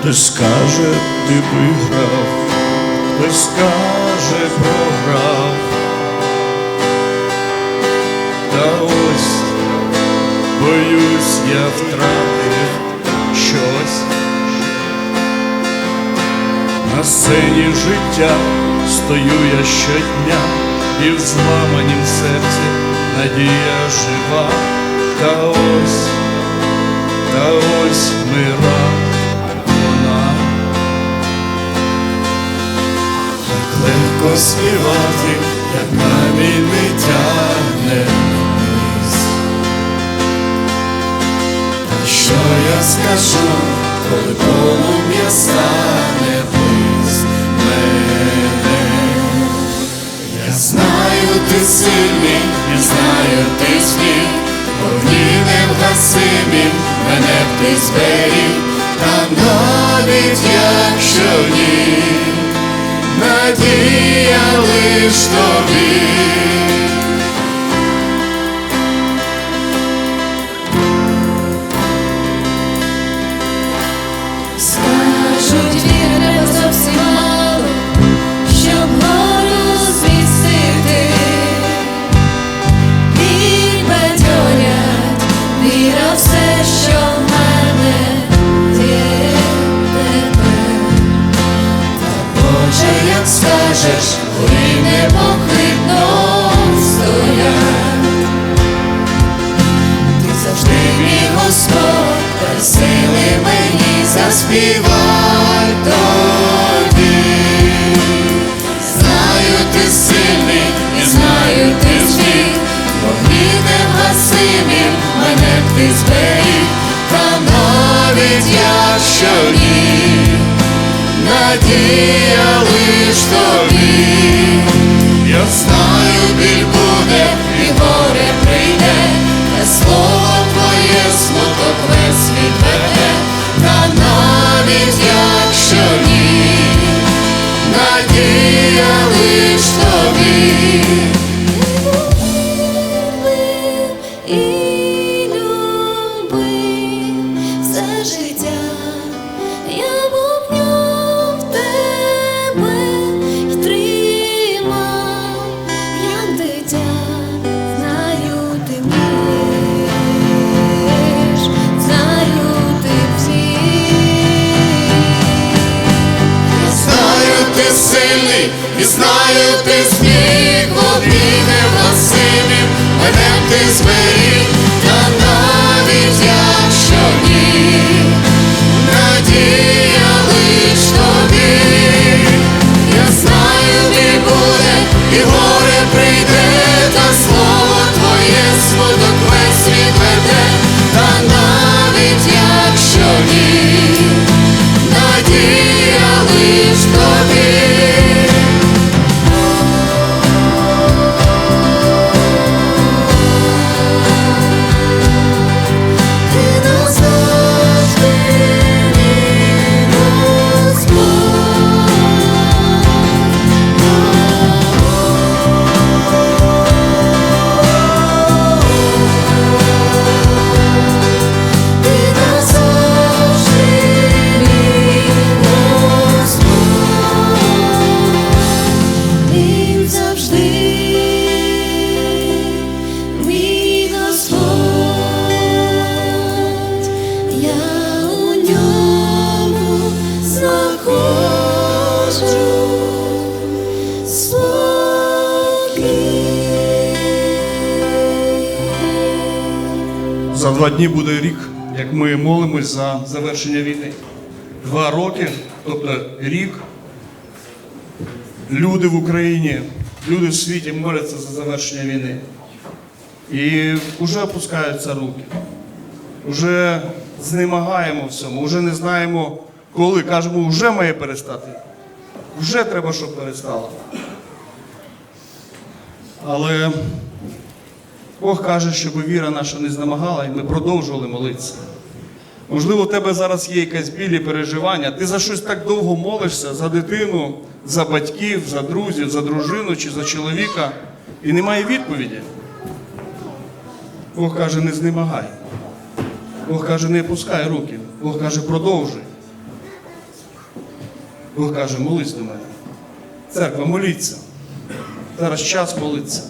Хтось скаже, ти виграв, хтось скаже, програв. Та ось боюсь, я втратив щось. На сцені життя стою я щодня, і в зламанім серці надія жива, та ось, та ось мира Співати, як камінь не тягне вниз. Та що я скажу, коли полум'я стане близь мене? Я знаю, ти сильний, я знаю, ти зміг, вогні невгасимі, мене б ти зберіг, та навіть якщо ні, надія лиш тобі. Скажеш, ви стоять. Ти завжди мій Господь, сили мені заспівай тобі. Знаю, ти сильний, і знаю, ти зміг, вогні невгасимі, мене ти зберіг, та навіть якщо ні, надія лиш тобі. Я знаю, біль буде і горе прийде, та слово твоє смуток весь відведе, та навіть якщо ні, надія лиш тобі. І любив все життя, і знаю, ти зміг, вогні невгасимі, мене ти зберіг, та навіть якщо ні, надія лиш тобі. Я знаю, не буде, і горе прийде, та слово твоє смуток весь відведе, та За два дні буде рік, як ми молимось за завершення війни. Два роки, тобто рік. Люди в Україні, люди в світі моляться за завершення війни. І вже опускаються руки. Вже знемагаємо в цьому, вже не знаємо коли. Кажемо, вже має перестати. Вже треба, щоб перестало. Але Бог каже, щоб віра наша не знемагала, і ми продовжували молитися. Можливо, у тебе зараз є якась білі переживання. Ти за щось так довго молишся за дитину, за батьків, за друзів, за дружину чи за чоловіка, і немає відповіді. Бог каже, не знемагай. Бог каже, не опускай руки. Бог каже, продовжуй. Бог каже, молись до мене. Церква, моліться. Зараз час молитися.